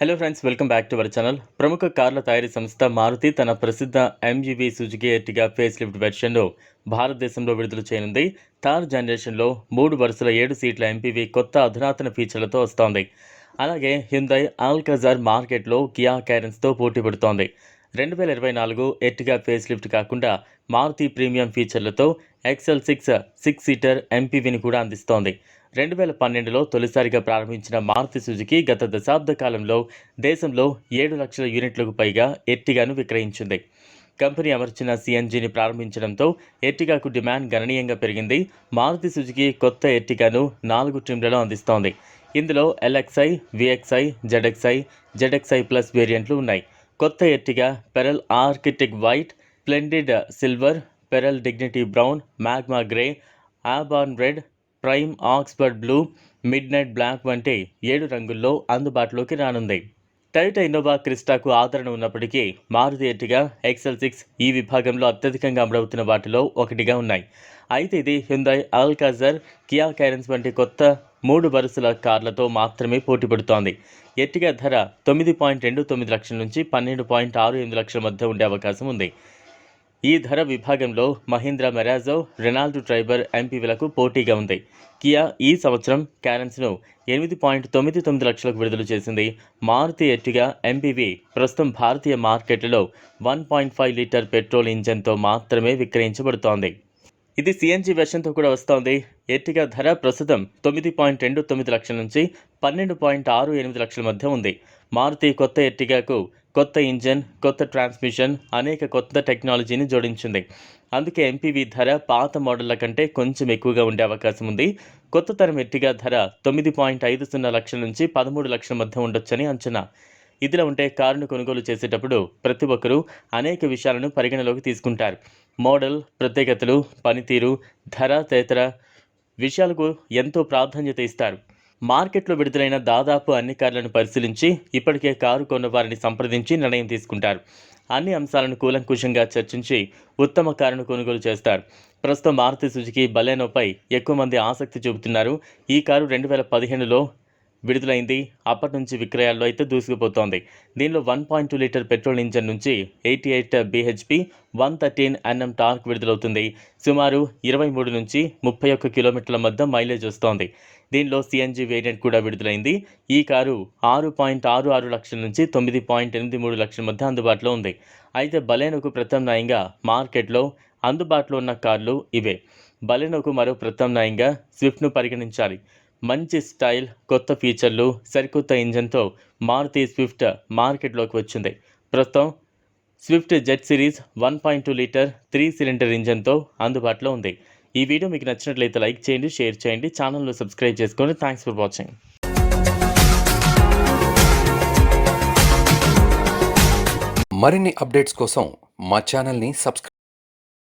Hello friends welcome back to our channel ప్రముఖ కార్ల తయారీ సంస్థ మారుతి తన ప్రసిద్ధ ఎంజీవీ సుజుకి ఎర్టిగా ఫేస్ లిఫ్ట్ వెర్షన్ను భారతదేశంలో విడుదల చేయనుంది. థార్ జనరేషన్లో మూడు వరుసల ఏడు సీట్ల ఎంపీవీ కొత్త అధునాతన ఫీచర్లతో వస్తోంది. అలాగే హ్యుందై ఆల్కజార్ మార్కెట్లో కియా క్యారెన్స్తో పోటీ పడుతోంది. రెండు వేల ఇరవై నాలుగు ఎర్టిగా ఫేస్ లిఫ్ట్ కాకుండా మారుతి ప్రీమియం ఫీచర్లతో ఎక్సెల్ సిక్స్ సిక్స్ సీటర్ ఎంపీవీని కూడా అందిస్తోంది. రెండు వేల పన్నెండులో తొలిసారిగా ప్రారంభించిన మారుతి సుజుకి గత దశాబ్ద కాలంలో దేశంలో ఏడు లక్షల యూనిట్లకు పైగా ఎర్టిగాను విక్రయించింది. కంపెనీ అమర్చిన సిఎన్జిని ప్రారంభించడంతో ఎర్టిగాకు డిమాండ్ గణనీయంగా పెరిగింది. మారుతి సుజుకి కొత్త ఎర్టిగాను నాలుగు ట్రిమ్లలో అందిస్తోంది. ఇందులో LXI VXI ZXI ZXI plus వేరియంట్లు ఉన్నాయి. కొత్త Ertiga pearl arctic white splendid silver pearl dignity brown magma grey auburn red prime Oxford blue midnight black వంటి ఏడు రంగుల్లో అందుబాటులోకి రానుంది. టైటా ఇన్నోవా క్రిస్టాకు ఆదరణ ఉన్నప్పటికీ మారుతి ఎర్టిగా ఎక్సెల్ సిక్స్ ఈ విభాగంలో అత్యధికంగా అమలవుతున్న వాటిలో ఒకటిగా ఉన్నాయి. అయితే ఇది హ్యుందాయ్ అల్కాజర్ కియా క్యారెన్స్ వంటి కొత్త మూడు వరుసల కార్లతో మాత్రమే పోటీ పడుతోంది. ఎర్టిగా ధర తొమ్మిది పాయింట్ రెండు తొమ్మిది లక్షల నుంచి పన్నెండు పాయింట్ ఆరు ఎనిమిది లక్షల మధ్య ఉండే అవకాశం ఉంది. ఈ ధర విభాగంలో మహీంద్రా మెరాజో రెనాల్డ్ ట్రైబర్ ఎంపీవీలకు పోటీగా ఉంది. కియా ఈ సంవత్సరం క్యారెన్స్ను ఎనిమిది పాయింట్ తొమ్మిది తొమ్మిది లక్షలకు విడుదల చేసింది. మారుతి ఎర్టిగా ఎంపీవీ ప్రస్తుతం భారతీయ మార్కెట్లో one point five litre petrol ఇంజన్తో మాత్రమే విక్రయించబడుతోంది. ఇది సిఎన్జి వెర్షన్తో కూడా వస్తోంది. ఎర్టిగా ధర ప్రస్తుతం తొమ్మిది పాయింట్ రెండు తొమ్మిది లక్షల నుంచి పన్నెండు పాయింట్ ఆరు ఎనిమిది లక్షల మధ్య ఉంది. మారుతి కొత్త ఎర్టిగాకు కొత్త ఇంజన్ కొత్త ట్రాన్స్మిషన్ అనేక కొత్త టెక్నాలజీని జోడించింది. అందుకే ఎంపీవీ ధర పాత మోడళ్ళ కంటే కొంచెం ఎక్కువగా ఉండే అవకాశం ఉంది. కొత్త తరం ఎర్టిగా ధర తొమ్మిది పాయింట్ ఐదు సున్నా లక్షల నుంచి పదమూడు లక్షల మధ్య ఉండొచ్చని అంచనా. ఇదిలా ఉంటే కారును కొనుగోలు చేసేటప్పుడు ప్రతి ఒక్కరూ అనేక విషయాలను పరిగణలోకి తీసుకుంటారు. మోడల్ ప్రత్యేకతలు పనితీరు ధర తదితర విషయాలకు ఎంతో ప్రాధాన్యత ఇస్తారు. మార్కెట్లో విడుదలైన దాదాపు అన్ని కార్లను పరిశీలించి ఇప్పటికే కారు కొన్న వారిని సంప్రదించి నిర్ణయం తీసుకుంటారు. అన్ని అంశాలను కూలంకుషంగా చర్చించి ఉత్తమ కారును కొనుగోలు చేస్తారు. ప్రస్తుతం మారుతి సుజుకి బలేనోపై ఎక్కువ మంది ఆసక్తి చూపుతున్నారు. ఈ కారు రెండు వేల పదిహేనులో విడుదలైంది. అప్పటి నుంచి విక్రయాల్లో అయితే దూసుకుపోతోంది. దీనిలో one point two litre petrol engine నుంచి eighty eight BHP one thirteen NM torque విడుదలవుతుంది. సుమారు ఇరవై మూడు నుంచి ముప్పై ఒక్క కిలోమీటర్ల మధ్య మైలేజ్ వస్తోంది. దీనిలో సిఎన్జి వేరియంట్ కూడా విడుదలైంది. ఈ కారు ఆరు పాయింట్ ఆరు ఆరు లక్షల నుంచి తొమ్మిది పాయింట్ ఎనిమిది మూడు లక్షల మధ్య అందుబాటులో ఉంది. అయితే బలేనోకు ప్రత్యామ్నాయంగా మార్కెట్లో అందుబాటులో ఉన్న కార్లు ఇవే. బలెనోకు మరో ప్రత్యామ్నాయంగా స్విఫ్ట్ను పరిగణించాలి. మంచి స్టైల్ కొత్త ఫీచర్లు సరికొత్త ఇంజన్తో మారుతి స్విఫ్ట్ మార్కెట్లోకి వచ్చింది. ప్రస్తుతం Swift Z series one point two litre three cylinder ఇంజన్తో అందుబాటులో ఉంది. ఈ వీడియో మీకు నచ్చినట్లయితే లైక్ చేయండి షేర్ చేయండి ఛానల్ను సబ్స్క్రైబ్ చేసుకోండి థ్యాంక్స్ ఫర్ వాచింగ్. మరిన్ని అప్డేట్స్ కోసం మా ఛానల్ని సబ్స్క్రైబ్